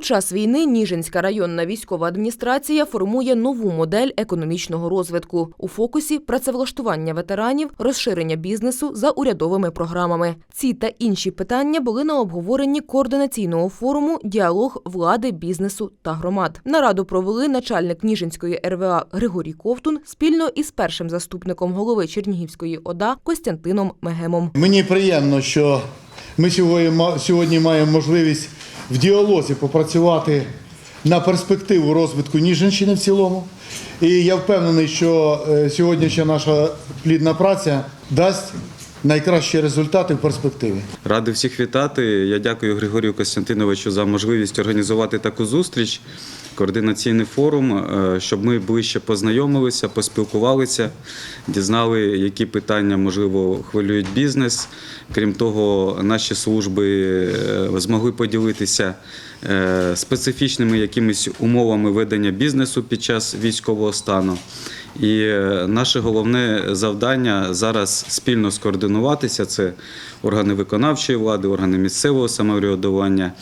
Час війни Ніжинська районна військова адміністрація формує нову модель економічного розвитку. У фокусі працевлаштування ветеранів, розширення бізнесу за урядовими програмами. Ці та інші питання були на обговоренні координаційного форуму Діалог влади, бізнесу та громад. Нараду провели начальник Ніжинської РВА Григорій Ковтун спільно із першим заступником голови Чернігівської ОДА Костянтином Мегемом. Мені приємно, що ми сьогодні маємо можливість в діалозі попрацювати на перспективу розвитку Ніжинщини в цілому. І я впевнений, що е, сьогоднішня наша плідна праця дасть найкращі результати в перспективі. Радий всіх вітати. Я дякую Григорію Костянтиновичу за можливість організувати таку зустріч, координаційний форум, е, щоб ми ближче познайомилися, поспілкувалися, дізнали, які питання можливо хвилюють бізнес. Крім того, наші служби е, змогли поділитися е, специфічними якимись умовами ведення бізнесу під час військового стану. І наше головне завдання зараз спільно скоординуватися. Це органи виконавчої влади, органи місцевого самоврядування,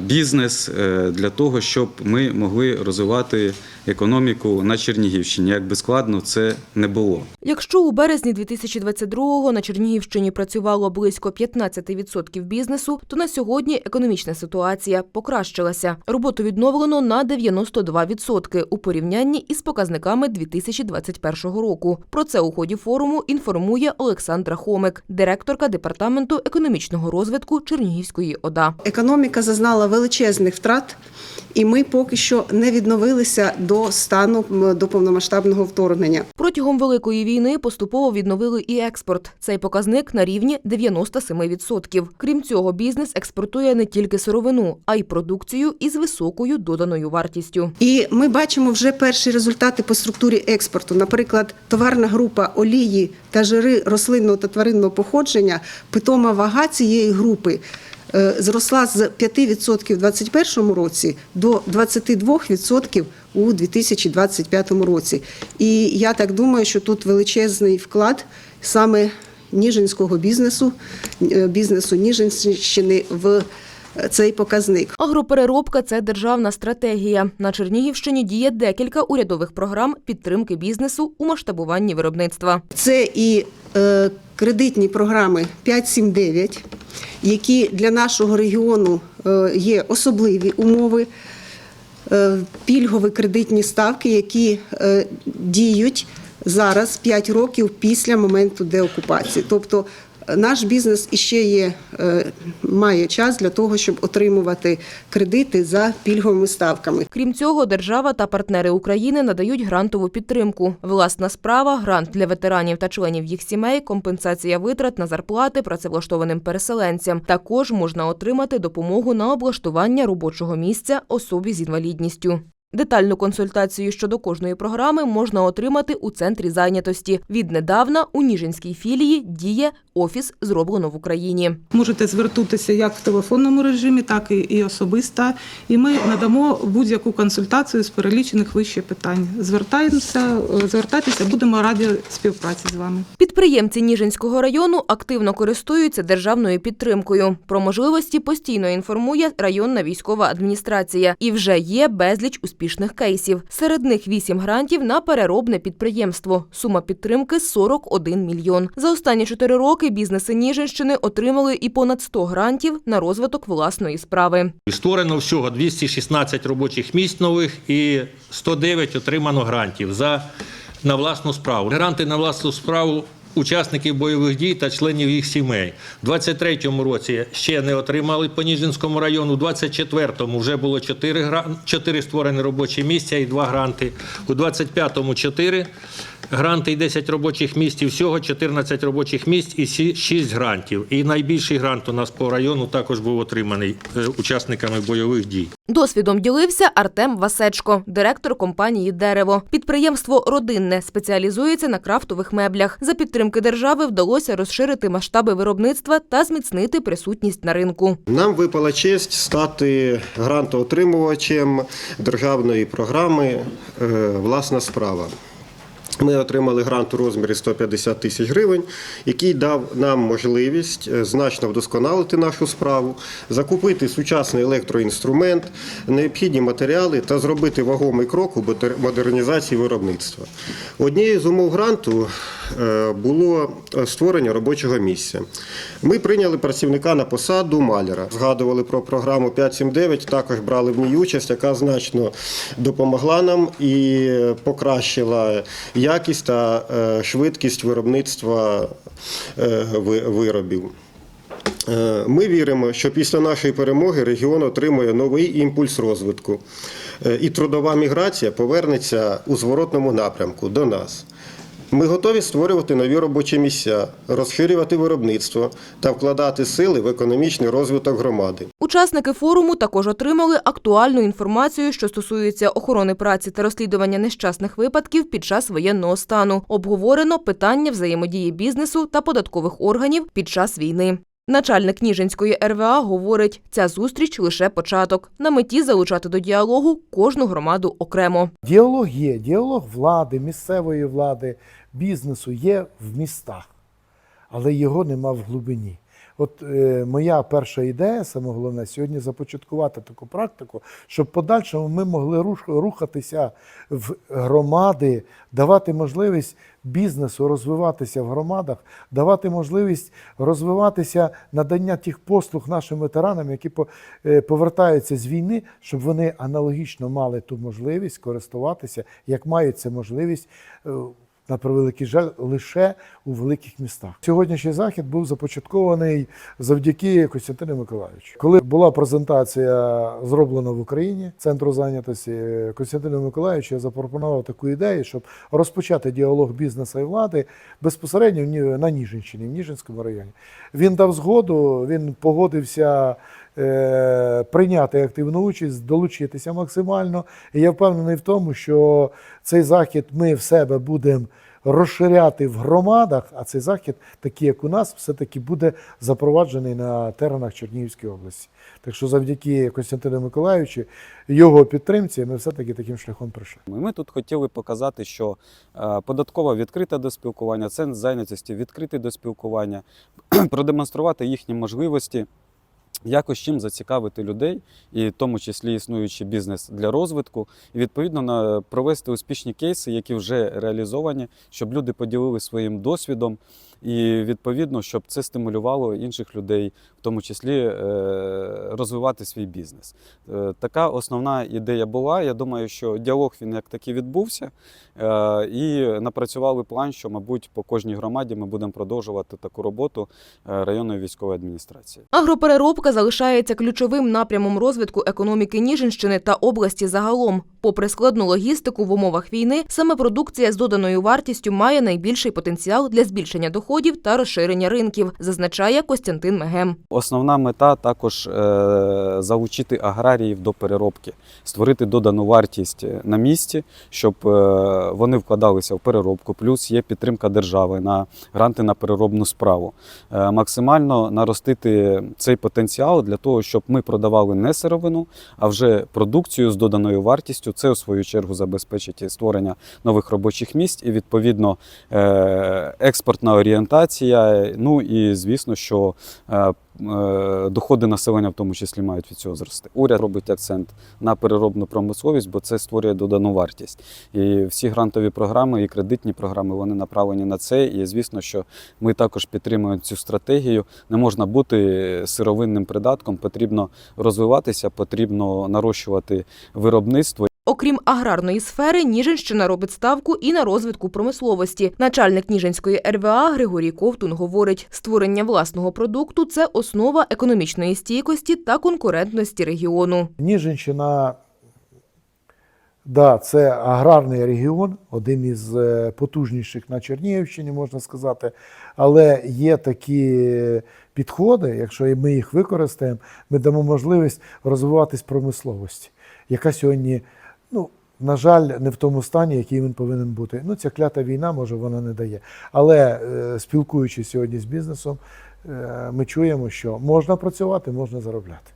бізнес е, для того, щоб ми могли розвивати економіку на Чернігівщині. Як би складно це не було. Якщо у березні 2022-го на Чернігівщині працювало близько 15% бізнесу, то на сьогодні економічна ситуація покращилася. Роботу відновлено на 92% у порівнянні із показниками 2021 року. Про це у ході форуму інформує Олександра Хомик, директорка департаменту економічного розвитку Чернігівської ОДА. Економіка зазнала величезних втрат, і ми поки що не відновилися до стану до повномасштабного вторгнення. Протягом великої війни поступово відновили і експорт. Цей показник на рівні 97%. Крім цього, бізнес експортує не тільки сировину, а й продукцію із високою доданою вартістю. І ми бачимо вже перші результати по структурі експорту. Наприклад, товарна група олії та жири рослинного та тваринного походження, питома вага цієї групи. Е, Зросла з 5% в 2021 році до 22% у 2025 році. І я так думаю, що тут величезний вклад саме ніжинського бізнесу, е, бізнесу Ніжинщини в е, цей показник. Агропереробка це державна стратегія. На Чернігівщині діє декілька урядових програм підтримки бізнесу у масштабуванні виробництва. Це і кредитні програми 579, які для нашого регіону е, є особливі умови, е, пільгові кредитні ставки, які е, діють зараз 5 років після моменту деокупації. Тобто наш бізнес іще є, е, має час для того, щоб отримувати кредити за пільговими ставками. Крім цього, держава та партнери України надають грантову підтримку. Власна справа, грант для ветеранів та членів їх сімей, компенсація витрат на зарплати працевлаштованим переселенцям. Також можна отримати допомогу на облаштування робочого місця особі з інвалідністю. Детальну консультацію щодо кожної програми можна отримати у центрі зайнятості. Віднедавна у Ніжинській філії діє офіс зроблено в Україні. Можете звернутися як в телефонному режимі, так і, особисто. І ми надамо будь-яку консультацію з перелічених вище питань. Звертаємося, звертайтеся, будемо раді співпраці з вами. Підприємці Ніжинського району активно користуються державною підтримкою. Про можливості постійно інформує районна військова адміністрація. І вже є безліч успішних кейсів. Серед них вісім грантів на переробне підприємство. Сума підтримки 41 мільйон. За останні чотири роки бізнеси Ніжинщини отримали і понад 100 грантів на розвиток власної справи. Створено всього 216 робочих місць нових і 109 отримано грантів за на власну справу. Гранти на власну справу учасників бойових дій та членів їх сімей. У 23-му році ще не отримали по Ніжинському району. У 24-му вже було 4, гран... 4 створені робочі місця і 2 гранти. У 25-му 4 гранти і 10 робочих місць. І всього 14 робочих місць і 6 грантів. І найбільший грант у нас по району також був отриманий е, учасниками бойових дій. Досвідом ділився Артем Васечко, директор компанії Дерево. Підприємство родинне спеціалізується на крафтових меблях. За підтримки держави вдалося розширити масштаби виробництва та зміцнити присутність на ринку. Нам випала честь стати грантоотримувачем державної програми е, Власна справа. Ми отримали грант у розмірі 150 тисяч гривень, який дав нам можливість е, значно вдосконалити нашу справу, закупити сучасний електроінструмент, необхідні матеріали та зробити вагомий крок у модернізації виробництва. Однією з умов гранту е, було е, створення робочого місця. Ми прийняли працівника на посаду маляра. Згадували про програму 579, також брали в ній участь, яка значно допомогла нам і покращила якість та е, швидкість виробництва е, виробів. Е, Ми віримо, що після нашої перемоги регіон отримує новий імпульс розвитку, і трудова міграція повернеться у зворотному напрямку до нас. Ми готові створювати нові робочі місця, розширювати виробництво та вкладати сили в економічний розвиток громади. Учасники форуму також отримали актуальну інформацію, що стосується охорони праці та розслідування нещасних випадків під час воєнного стану. Обговорено питання взаємодії бізнесу та податкових органів під час війни. Начальник Ніжинської РВА говорить, ця зустріч лише початок. На меті залучати до діалогу кожну громаду окремо. Діалог є, діалог влади, місцевої влади, бізнесу є в містах, але його нема в глибині. От е, моя перша ідея, саме головне, сьогодні започаткувати таку практику, щоб подальшому ми могли рухатися в громади, давати можливість бізнесу розвиватися в громадах, давати можливість розвиватися надання тих послуг нашим ветеранам, які по- е, повертаються з війни, щоб вони аналогічно мали ту можливість користуватися, як мають це можливість. е, На превеликий жаль, лише у великих містах. Сьогоднішній захід був започаткований завдяки Костянтину Миколаївичу. Коли була презентація зроблена в Україні центру зайнятості Костянтину Миколаївичу, я запропонував таку ідею, щоб розпочати діалог бізнесу і влади безпосередньо на Ніжинщині, в Ніжинському районі. Він дав згоду, він погодився прийняти активну участь, долучитися максимально. І я впевнений в тому, що цей захід ми в себе будемо розширяти в громадах, а цей захід, такий як у нас, все-таки буде запроваджений на теренах Чернігівської області. Так що завдяки Костянтину Миколаївичу, його підтримці, ми все-таки таким шляхом прийшли. Ми тут хотіли показати, що е, податкова відкрита до спілкування, центр зайнятості відкритий до спілкування, продемонструвати їхні можливості. Якось чим зацікавити людей, і в тому числі існуючий бізнес для розвитку, і відповідно на провести успішні кейси, які вже реалізовані, щоб люди поділили своїм досвідом, і відповідно, щоб це стимулювало інших людей, в тому числі е, розвивати свій бізнес. Е, Така основна ідея була. Я думаю, що діалог він як такий відбувся, е, і напрацювали план, що, мабуть, по кожній громаді ми будемо продовжувати таку роботу районної військової адміністрації. Агропереробка залишається ключовим напрямом розвитку економіки Ніжинщини та області загалом. Попри складну логістику в умовах війни, саме продукція з доданою вартістю має найбільший потенціал для збільшення доходів та розширення ринків, зазначає Костянтин Мегем. Основна мета також е, залучити аграріїв до переробки, створити додану вартість на місці, щоб е, вони вкладалися в переробку. Плюс є підтримка держави на гранти на переробну справу. Е, максимально наростити цей потенціал для того, щоб ми продавали не сировину, а вже продукцію з доданою вартістю. Це у свою чергу забезпечить і створення нових робочих місць і відповідно е, експортна орієнтація. Ну і звісно, що е, доходи населення в тому числі мають від цього зрости. Уряд робить акцент на переробну промисловість, бо це створює додану вартість. І всі грантові програми і кредитні програми вони направлені на це. І звісно, що ми також підтримуємо цю стратегію. Не можна бути сировинним придатком, потрібно розвиватися, потрібно нарощувати виробництво. Окрім аграрної сфери, Ніжинщина робить ставку і на розвитку промисловості. Начальник Ніжинської РВА Григорій Ковтун говорить, створення власного продукту це основа економічної стійкості та конкурентності регіону. Ніжинщина, да, це аграрний регіон, один із е, потужніших на Чернігівщині, можна сказати. Але є такі підходи, якщо ми їх використаємо, ми дамо можливість розвиватись промисловості, яка сьогодні, ну, на жаль, не в тому стані, який він повинен бути. Ну, ця клята війна, може, вона не дає. Але е, спілкуючись сьогодні з бізнесом, ми чуємо, що можна працювати, можна заробляти.